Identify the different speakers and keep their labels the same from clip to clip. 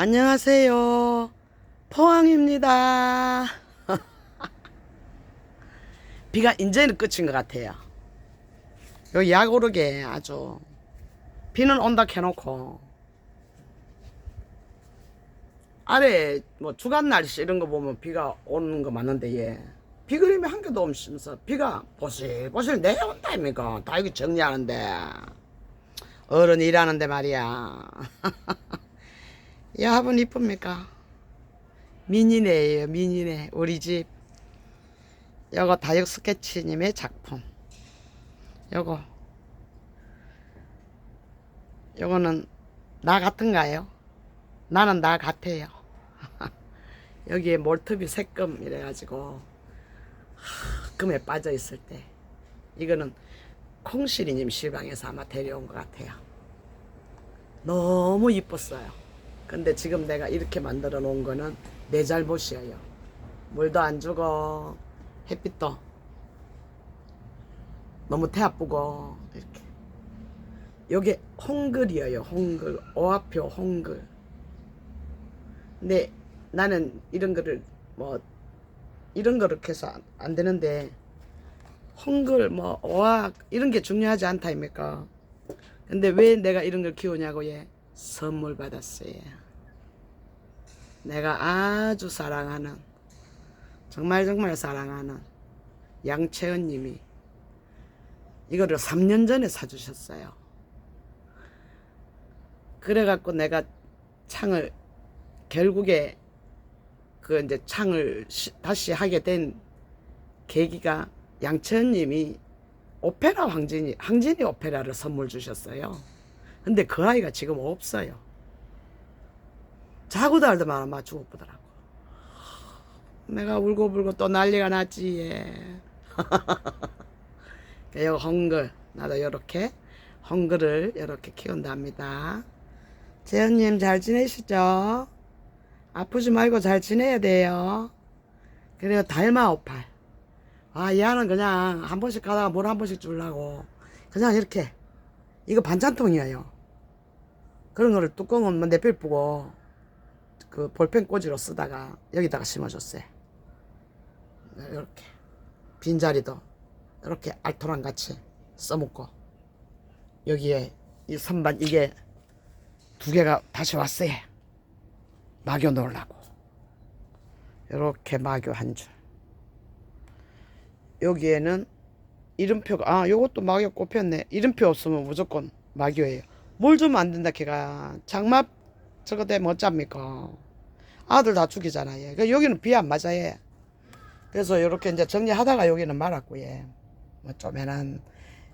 Speaker 1: 안녕하세요. 포항입니다. 비가 이제는 끝인 것 같아요. 여기 약 오르게 아주 비는 온다 해놓고 아래 뭐 주간 날씨 이런 거 보면 비가 오는 거 맞는데 예. 비 그림이 한 개도 없으면서 비가 보실보실 내려온다입니까? 다 여기 정리하는데 어른 일하는데 말이야. 여합은 이쁩니까? 미니네예요 미니네 우리 집. 요거 다육 스케치님의 작품. 요거. 요거는 나 같은가요? 나는 나 같아요. 여기에 몰트비 색금 이래가지고 하, 금에 빠져 있을 때. 이거는 콩시리님 실방에서 아마 데려온 것 같아요. 너무 이뻤어요 근데 지금 내가 이렇게 만들어 놓은 거는 내 잘못이에요. 물도 안 주고 햇빛도 너무 태 아프고 이렇게. 요게 홍글이에요. 홍글. 오화표 홍글. 근데 나는 이런 거를 뭐 이런 거를 해서 안, 안 되는데 홍글 뭐 오화 이런 게 중요하지 않다 입니까? 근데 왜 내가 이런 걸 키우냐고 예. 선물 받았어요. 내가 아주 사랑하는 정말 정말 사랑하는 양채은 님이 이거를 3년 전에 사주셨어요. 그래갖고 내가 창을 결국에 그 이제 창을 시- 다시 하게 된 계기가 양채은 님이 오페라 황진이 황진이 오페라를 선물 주셨어요. 근데 그 아이가 지금 없어요. 자고 달더만 아마 죽어보더라고. 내가 울고불고 또 난리가 났지, 예. 이거 헝글. 나도 요렇게 헝글을 이렇게 키운답니다. 재현님 잘 지내시죠? 아프지 말고 잘 지내야 돼요. 그리고 달마 오팔. 아, 얘는 그냥 한 번씩 가다가 물 한 번씩 주려고. 그냥 이렇게. 이거 반찬통이에요. 그런 거를 뚜껑은 뭐 내필쁘고 그 볼펜 꽂이로 쓰다가 여기다가 심어줬어요. 이렇게 빈자리도 이렇게 알토랑 같이 써먹고 여기에 이 선반 이게 두 개가 다시 왔어요. 마교 놓으려고 이렇게 마교 한 줄. 여기에는 이름표가 아 요것도 마교 꼽혔네. 이름표 없으면 무조건 마교예요. 뭘 주면 안 된다 걔가. 장막 저거 되면 어쩝니까? 아들 다 죽이잖아요 그 여기는 비 안 맞아 얘. 그래서 이렇게 이제 정리하다가 여기는 말았고 얘. 뭐 쪼매난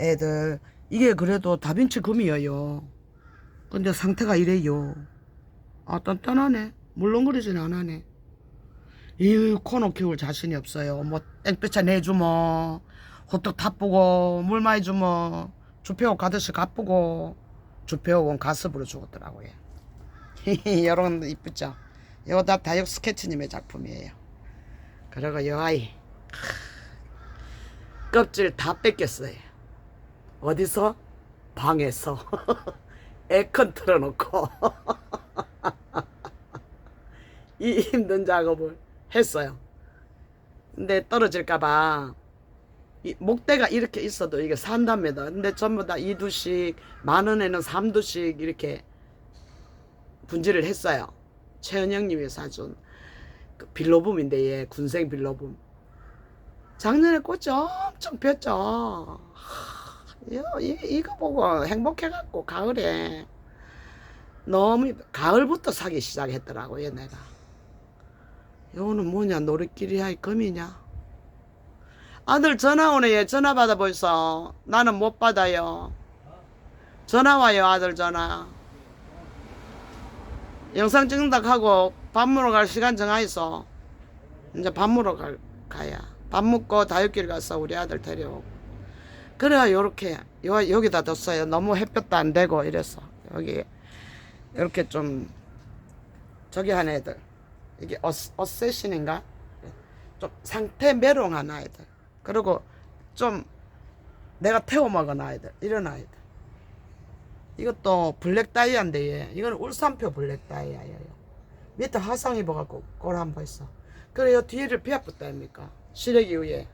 Speaker 1: 애들. 이게 그래도 다빈치 금이에요. 근데 상태가 이래요. 아 단단하네. 물렁거리지는 않아네. 이 코너 키울 자신이 없어요. 뭐 땡볕에 내주면 호떡 타쁘고 물 많이 주면 주폐옥 가듯이 가쁘고 주폐옥은 가습으로 죽었더라고요. 거 이쁘죠? 요거 다 다육 스케치님의 작품이에요. 그리고 요 아이 껍질 다 뺏겼어요. 어디서? 방에서 에컨 틀어놓고 이 힘든 작업을 했어요. 근데 떨어질까봐 이 목대가 이렇게 있어도 이게 산답니다. 근데 전부 다 2두씩, 만 원에는 3두씩 이렇게 분지를 했어요. 최은영님이 사준 그 빌로붐인데 얘 군생 빌로붐. 작년에 꽃이 엄청 폈죠. 하, 이- 이거 보고 행복해갖고 가을에 너무 가을부터 사기 시작했더라고 얘네가. 이거는 뭐냐 노릇끼리야 금이냐? 아들 전화 오네 얘 전화 받아 벌써 나는 못 받아요. 전화 와요 아들 전화. 영상 찍는다 하고 밥 먹으러 갈 시간 정하 있어? 이제 밥 먹으러 갈, 가야. 밥 먹고 다육길 가서 우리 아들 데려오고. 그래야 요렇게 요, 여기다 뒀어요. 너무 햇볕도 안 되고 이래서. 여기 이렇게 좀 저기 한 애들. 이게 어, 어세신인가? 좀 상태 메롱한 아이들 그리고 좀 내가 태워 먹은 아이들 이런 아이들 이것도 블랙 다이아인데 얘 이거는 울산표 블랙 다이아예요 밑에 화상 입어갖고 꼴 한 번 있어. 그래요 뒤를 비아붙다 아닙니까? 시래기 위에.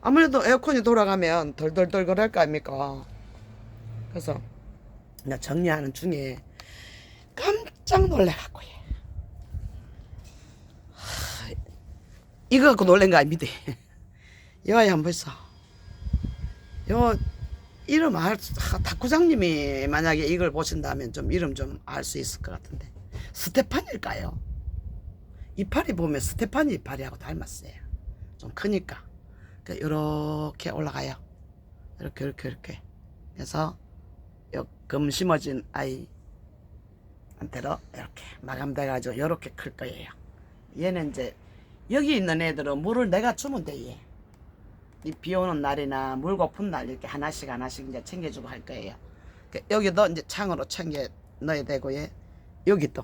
Speaker 1: 아무래도 에어컨이 돌아가면 덜덜덜 그럴 거 아닙니까? 그래서 나 정리하는 중에 깜짝 놀래갖고 얘. 하, 이거 갖고 놀란 거 아닙니다. 여기 한번 있어. 요 이름 알 하, 탁구장님이 만약에 이걸 보신다면 좀 이름 좀 알 수 있을 것 같은데 스테판일까요? 이파리 보면 스테파니 이파리하고 닮았어요. 좀 크니까. 이렇게 올라가요. 이렇게 이렇게 이렇게. 그래서 요금 심어진 아이한테로 이렇게 마감돼가지고 이렇게 클 거예요. 얘는 이제 여기 있는 애들은 물을 내가 주면 돼 얘. 이비 오는 날이나 물 고픈 날 이렇게 하나씩 하나씩 이제 챙겨주고 할 거예요. 그 여기도 이제 창으로 챙겨 넣어야 되고 예. 여기 또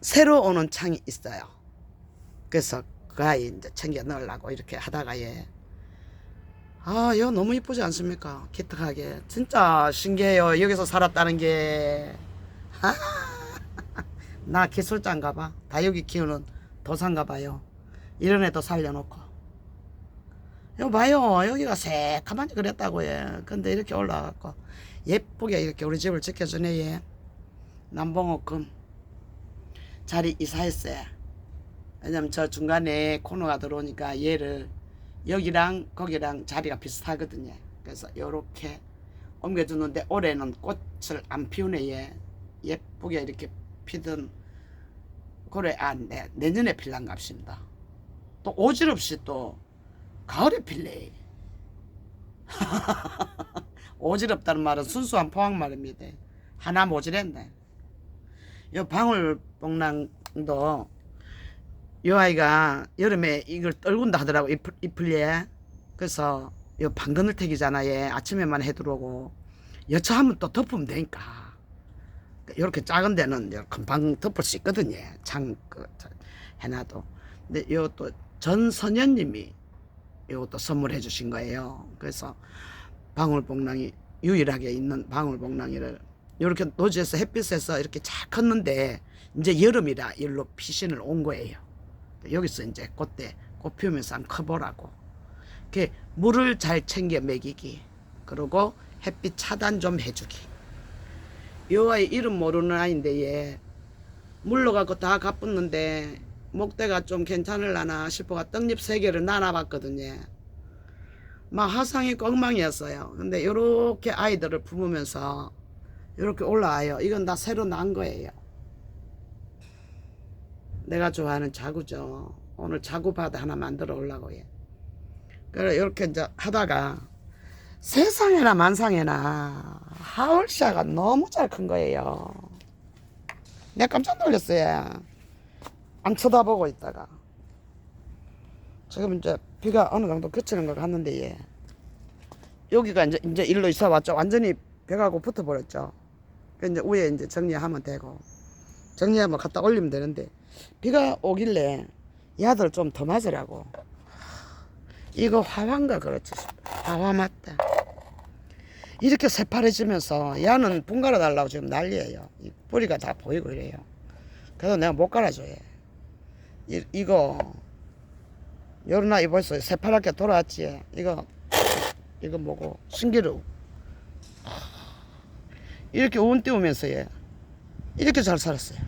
Speaker 1: 새로 오는 창이 있어요. 그래서 그 아이 이제 챙겨 넣으려고 이렇게 하다가 예. 아, 이거 너무 이쁘지 않습니까? 기특하게. 진짜 신기해요. 여기서 살았다는 게. 아, 나 기술자인가 봐. 다육이 키우는 도사인가 봐요. 이런 애도 살려놓고. 이거 봐요. 여기가 새카만지 그랬다고 해. 근데 이렇게 올라가고 예쁘게 이렇게 우리 집을 지켜주네 얘. 남봉옥금 자리 이사했어요. 왜냐면 저 중간에 코너가 들어오니까 얘를 여기랑 거기랑 자리가 비슷하거든요. 그래서 요렇게 옮겨주는데 올해는 꽃을 안 피우네 얘. 예쁘게 이렇게 피던 그래 아 내, 내년에 필란 값입니다. 또 오지랖이 또 가을에 필래. 오지럽다는 말은 순수한 포항 말입니다. 하나 모질했네. 요 방울복랑도 요 아이가 여름에 이걸 떨군다 하더라고 잎을예. 그래서 요 방그늘택이잖아 얘 아침에만 해 들어오고 여차하면 또 덮으면 되니까 이렇게 작은 데는 금방 덮을 수 있거든요 창 그 해놔도 근데 요 또 전선현님이 요것도 선물해 주신 거예요 그래서 방울복랑이 유일하게 있는 방울복랑이를 이렇게 노지에서 햇빛에서 이렇게 잘 컸는데 이제 여름이라 일로 피신을 온 거예요. 여기서 이제 그때 꽃 피우면서 한번 커보라고. 이렇게 물을 잘 챙겨 먹이기. 그리고 햇빛 차단 좀 해주기. 요 아이 이름 모르는 아이인데 얘 물러가고 다 가뿐는데 목대가 좀 괜찮을라나 싶어가 떡잎 세 개를 나눠봤거든요. 막 화상이 엉망이었어요. 근데 요렇게 아이들을 품으면서 이렇게 올라와요. 이건 다 새로 난 거예요. 내가 좋아하는 자구죠. 오늘 자구바드 하나 만들어 올라고 해. 그래 이렇게 이제 하다가 세상에나 만상에나 하울샤가 너무 잘 큰 거예요. 내가 깜짝 놀랐어요. 안 쳐다보고 있다가 지금 이제 비가 어느 정도 그치는 것 같는데 예. 여기가 이제 이제 일로 이사 왔죠. 완전히 벽하고 붙어 버렸죠. 이제 위에 이제 정리하면 되고 정리하면 갖다 올리면 되는데 비가 오길래 야들 좀 더 맞으라고 이거 화환가 그렇지 화화 맞다 이렇게 새파래지면서 야는 분갈아 달라고 지금 난리예요 이 뿌리가 다 보이고 이래요 그래서 내가 못 갈아줘요 이, 이거 아이 벌써 새파랗게 돌아왔지 이거 이거 뭐고 신기루 이렇게 운 띄우면서 예. 이렇게 잘 살았어요.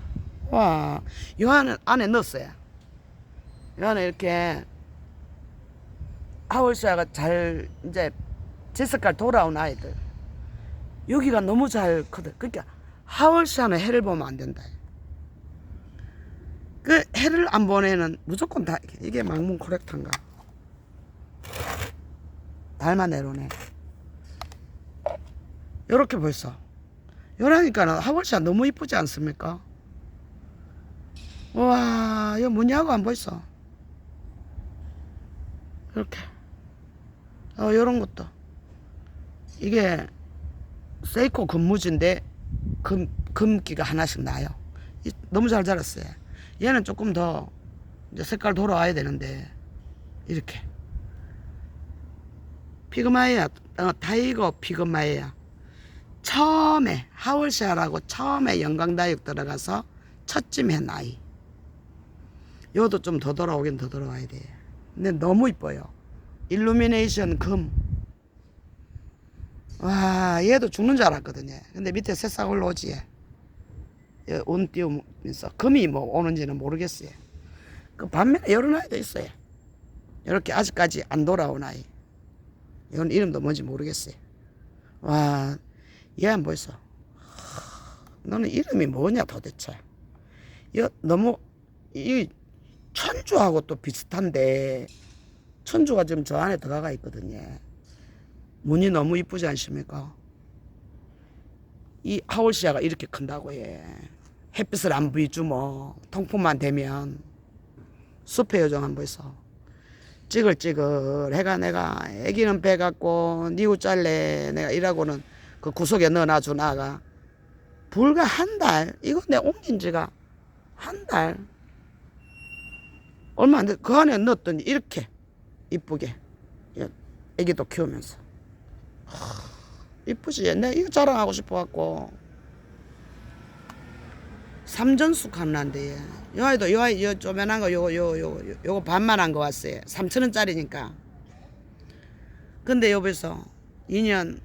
Speaker 1: 와, 요 안에, 안에 넣었어요. 요 안에 이렇게 하월시아가 잘 이제 제 색깔 돌아온 아이들. 여기가 너무 잘 커들. 그러니까 하월시아는 해를 보면 안 된다. 그 해를 안 보내는 무조건 다 이게 망문 코렉터인가? 달만 내려오네. 요렇게 벌써. 요러니까는 하월시아 너무 이쁘지 않습니까? 와, 이거 뭐냐고 안 보이소? 이렇게. 어, 요런 것도. 이게 세이코 금무지인데 금, 금기가 하나씩 나요. 이- 너무 잘 자랐어요. 얘는 조금 더 이제 색깔 돌아와야 되는데, 이렇게. 피그마이야, 어, 타이거 피그마이야. 처음에 하월샤라고 처음에 영광다육 들어가서 첫쯤 해 나이. 요도 좀 더 돌아오긴 더 돌아와야 돼. 근데 너무 이뻐요. 일루미네이션 금. 와, 얘도 죽는 줄 알았거든요. 근데 밑에 새싹 올라오지. 얘운 띄우면서 금이 뭐 오는지는 모르겠어요. 그 반면에 이런 아이도 있어요. 이렇게 아직까지 안 돌아온 아이. 이건 이름도 뭔지 모르겠어요. 와, 얘안 보였어. 너는 이름이 뭐냐 도대체. 이 너무 이 천주하고 또 비슷한데 천주가 지금 저 안에 들어가 있거든요. 무늬 너무 이쁘지 않습니까? 이 하울시아가 이렇게 큰다고 해. 햇빛을 안 비주뭐. 통풍만 되면. 숲의 요정 한번 있어. 찌글찌글 해가 내가 애기는 배 갖고 니우 잘래. 내가 일하고는 그 구석에 넣어놔 주 나가. 불과 한 달. 이거 내 옮긴 지가 한 달. 얼마 안 돼. 그 안에 넣었더니 이렇게 이쁘게. 예, 애기도 키우면서. 하, 이쁘지? 내 이거 자랑하고 싶어 갖고. 삼전숙 하는데 요 아이도 요 아이 요 쪼매난 거 요거 요거 요거 요- 요거 반만 한 거 왔어요 3천 원짜리니까. 근데 여기서 2년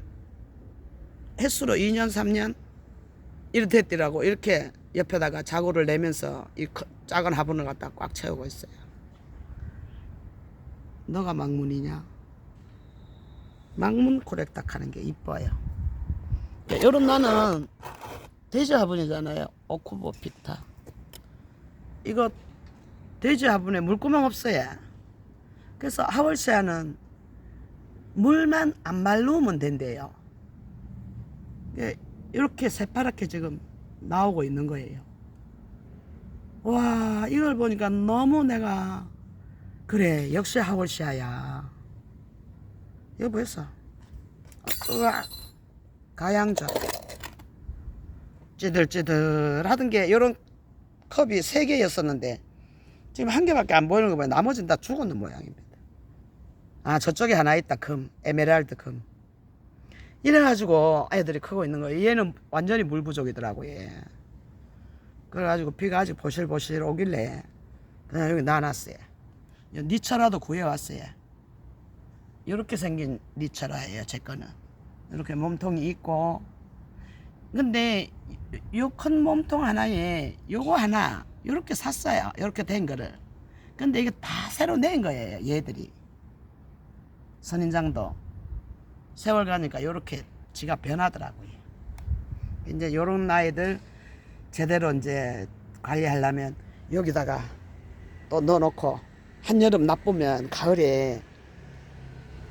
Speaker 1: 횟수로 2년 3년? 이렇게 됐더라고. 이렇게 옆에다가 자구를 내면서 이 커- 작은 화분을 갖다 꽉 채우고 있어요. 너가 망문이냐 망문 코렉딱 하는 게 이뻐요. 요런 나는 돼지 화분이잖아요. 오쿠보 피타. 이거 돼지 화분에 물구멍 없어요. 그래서 하월시아는 물만 안 말르면 된대요. 예, 이렇게 새파랗게 지금 나오고 있는 거예요. 와, 이걸 보니까 너무 내가, 그래, 역시 하월시아야. 이거 보였어? 우와, 가양적. 찌들찌들 하던 게, 요런 컵이 세 개였었는데, 지금 한 개밖에 안 보이는 거 보면 나머지는 다 죽었는 모양입니다. 아, 저쪽에 하나 있다, 금. 에메랄드 금. 이래가지고 애들이 크고 있는 거예요. 얘는 완전히 물 부족이더라고요. 얘. 그래가지고 비가 아직 보실보실 오길래 그냥 여기 놔놨어요. 요 니차라도 구해왔어요. 이렇게 생긴 니차라예요. 제 거는. 이렇게 몸통이 있고 근데 요 큰 몸통 하나에 요거 하나 이렇게 샀어요. 이렇게 된 거를. 근데 이게 다 새로 낸 거예요. 얘들이. 선인장도. 세월 가니까 요렇게 지가 변하더라고요. 이제 요런 아이들 제대로 이제 관리하려면 여기다가 또 넣어놓고 한여름 나쁘면 가을에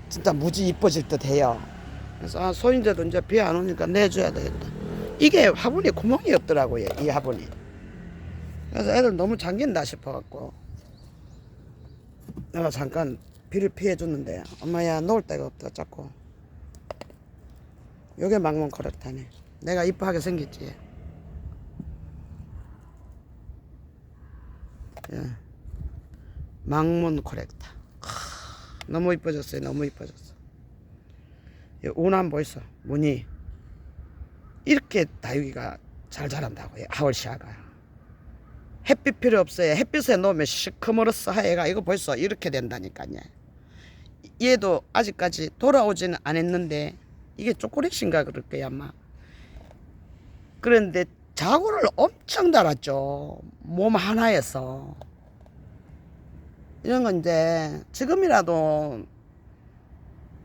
Speaker 1: 진짜 무지 이뻐질 듯 해요. 그래서 아, 소인제도 이제 비 안 오니까 내줘야 되겠다. 이게 화분이 구멍이 없더라고요. 이 화분이. 그래서 애들 너무 잠긴다 싶어갖고 내가 잠깐 비를 피해 줬는데 엄마야 놓을 데가 없다 자꾸. 요게 망몬 코렉타네. 내가 이뻐하게 생겼지. 예. 망몬 코렉타. 크, 너무 이뻐졌어요. 너무 이뻐졌어. 운한 보이소. 무늬. 이렇게 다육이가 잘 자란다고요. 하월시아가. 햇빛 필요 없어요. 햇빛에 놓으면 시커멀어서 하얘가 이거 벌써 이렇게 된다니까요. 얘도 아직까지 돌아오지는 않았는데 이게 초콜릿인가 그럴 거야 아마. 그런데 자구를 엄청 달았죠. 몸 하나에서. 이런 건 이제 지금이라도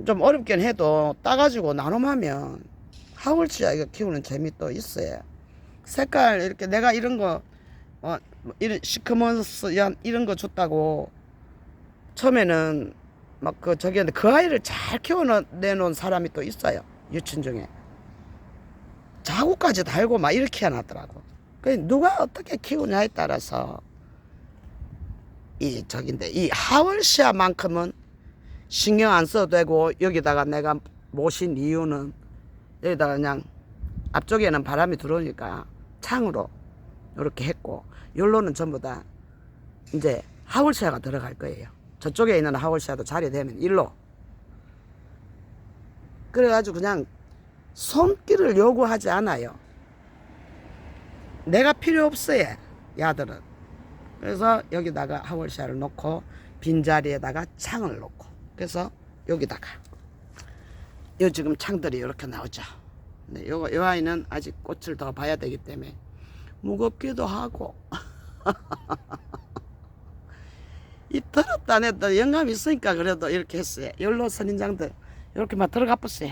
Speaker 1: 좀 어렵긴 해도 따가지고 나눔하면 하울치야 이거 키우는 재미 또 있어요. 색깔 이렇게 내가 이런 거 어, 뭐 이런 시커먼스 이런 거 줬다고 처음에는 막 그 저기 했는데 그 아이를 잘 키워내놓은 사람이 또 있어요. 유친 중에. 자구까지 달고 막 이렇게 해놨더라고. 그 누가 어떻게 키우냐에 따라서 이 저긴데 이 하월시아만큼은 신경 안 써도 되고 여기다가 내가 모신 이유는 여기다가 그냥 앞쪽에는 바람이 들어오니까 창으로 이렇게 했고 열로는 전부 다 이제 하월시아가 들어갈 거예요. 저쪽에 있는 하월시아도 자리 되면 일로. 그래가지고 그냥 손길을 요구하지 않아요. 내가 필요 없어요. 야들은. 그래서 여기다가 하월샤를 놓고 빈자리에다가 창을 놓고 그래서 여기다가 요 지금 창들이 이렇게 나오죠. 네, 요거 요 아이는 아직 꽃을 더 봐야 되기 때문에 무겁기도 하고 이 더럽다 냈다 영감 있으니까 그래도 이렇게 했어요. 열로 선인장들 이렇게 막 들어가 보세요.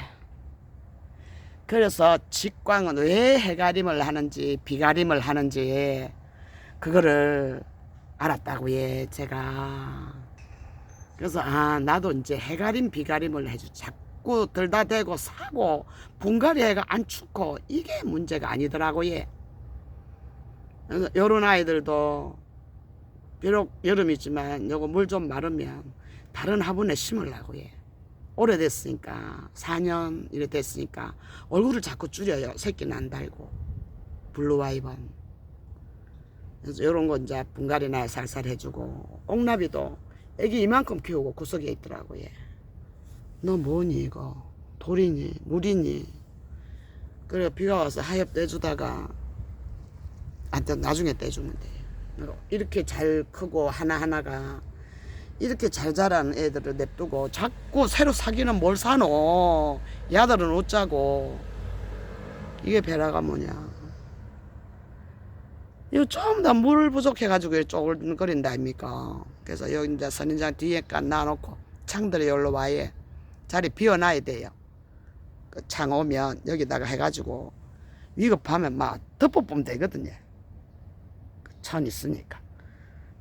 Speaker 1: 그래서 직광은 왜 해가림을 하는지 비가림을 하는지 그거를 알았다고 예 제가. 그래서 아 나도 이제 해가림 비가림을 해주 자꾸 들다 대고 사고 분갈이 해가 안 죽고 이게 문제가 아니더라고 예 요런 아이들도 비록 여름이지만 요거 물 좀 마르면 다른 화분에 심으려고 예 오래됐으니까 4년 이래 됐으니까 얼굴을 자꾸 줄여요 새끼는 안 달고. 블루와이번 그래서 요런 거 이제 분갈이나 살살 해주고 옥나비도 애기 이만큼 키우고 구석에 있더라고 얘. 너 뭐니 이거? 돌이니 물이니? 그래 비가 와서 하엽 떼주다가 안돼 나중에 떼주면 돼. 이렇게 잘 크고 하나하나가 이렇게 잘 자라는 애들을 냅두고 자꾸 새로 사기는 뭘 사노? 야들은 어쩌고? 이게 베라가 뭐냐 이거 좀더물 부족해가지고 쪼글거린다 아닙니까? 그래서 여기 이제 선인장 뒤에까 놔놓고 창들이 여기로 와예 자리 비워놔야 돼요. 그 창 오면 여기다가 해가지고 위급하면 막 덮어보면 되거든요. 그 천 있으니까.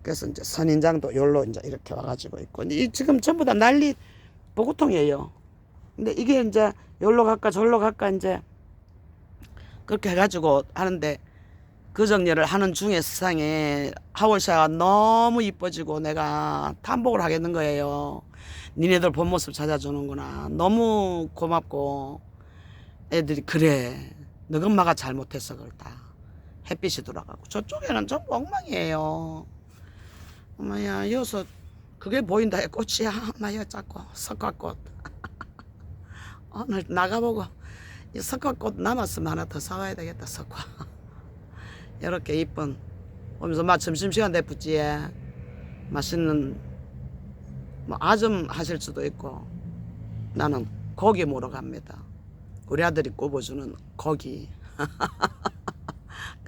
Speaker 1: 그래서 이제 선인장도 여기로 이제 이렇게 와가지고 있고. 이 지금 전부 다 난리 보고통이에요. 근데 이게 이제 여기로 갈까 저기로 갈까 이제 그렇게 해가지고 하는데 그 정리를 하는 중에 세상에 하월샤가 너무 이뻐지고 내가 탐복을 하겠는 거예요. 니네들 본 모습 찾아주는구나. 너무 고맙고 애들이 그래. 너 엄마가 잘못해서 그렇다. 햇빛이 돌아가고 저쪽에는 전부 엉망이에요. 엄마야 여기서 그게 보인다 해 꽃이야. 엄마야 자꾸 석화꽃. 오늘 나가보고 이 석화꽃 남았으면 하나 더 사와야 되겠다 석화. 이렇게 이쁜 오면서 막 점심시간 돼 붙지에 맛있는 뭐 아점 하실 수도 있고 나는 고기 먹으러 갑니다. 우리 아들이 굽어주는 고기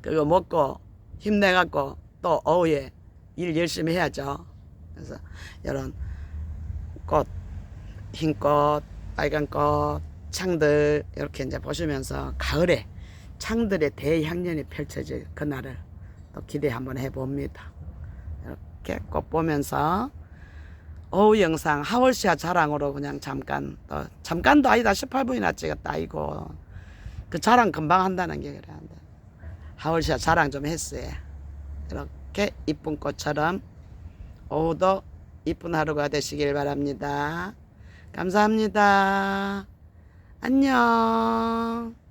Speaker 1: 그거- 먹고 힘내갖고 또 오후에 일 열심히 해야죠. 그래서 이런 꽃, 흰 꽃, 빨간 꽃, 창들 이렇게 이제 보시면서 가을에 창들의 대향연이 펼쳐질 그날을 또 기대 한번 해봅니다. 이렇게 꽃 보면서 오후 영상 하월시아 자랑으로 그냥 잠깐 또 잠깐도 아니다 18분이나 찍었다 이거 그 자랑 금방 한다는 게 그래 한다. 하월시아 자랑 좀 했어요. 이렇게 이쁜 꽃처럼 오후도 이쁜 하루가 되시길 바랍니다. 감사합니다. 안녕.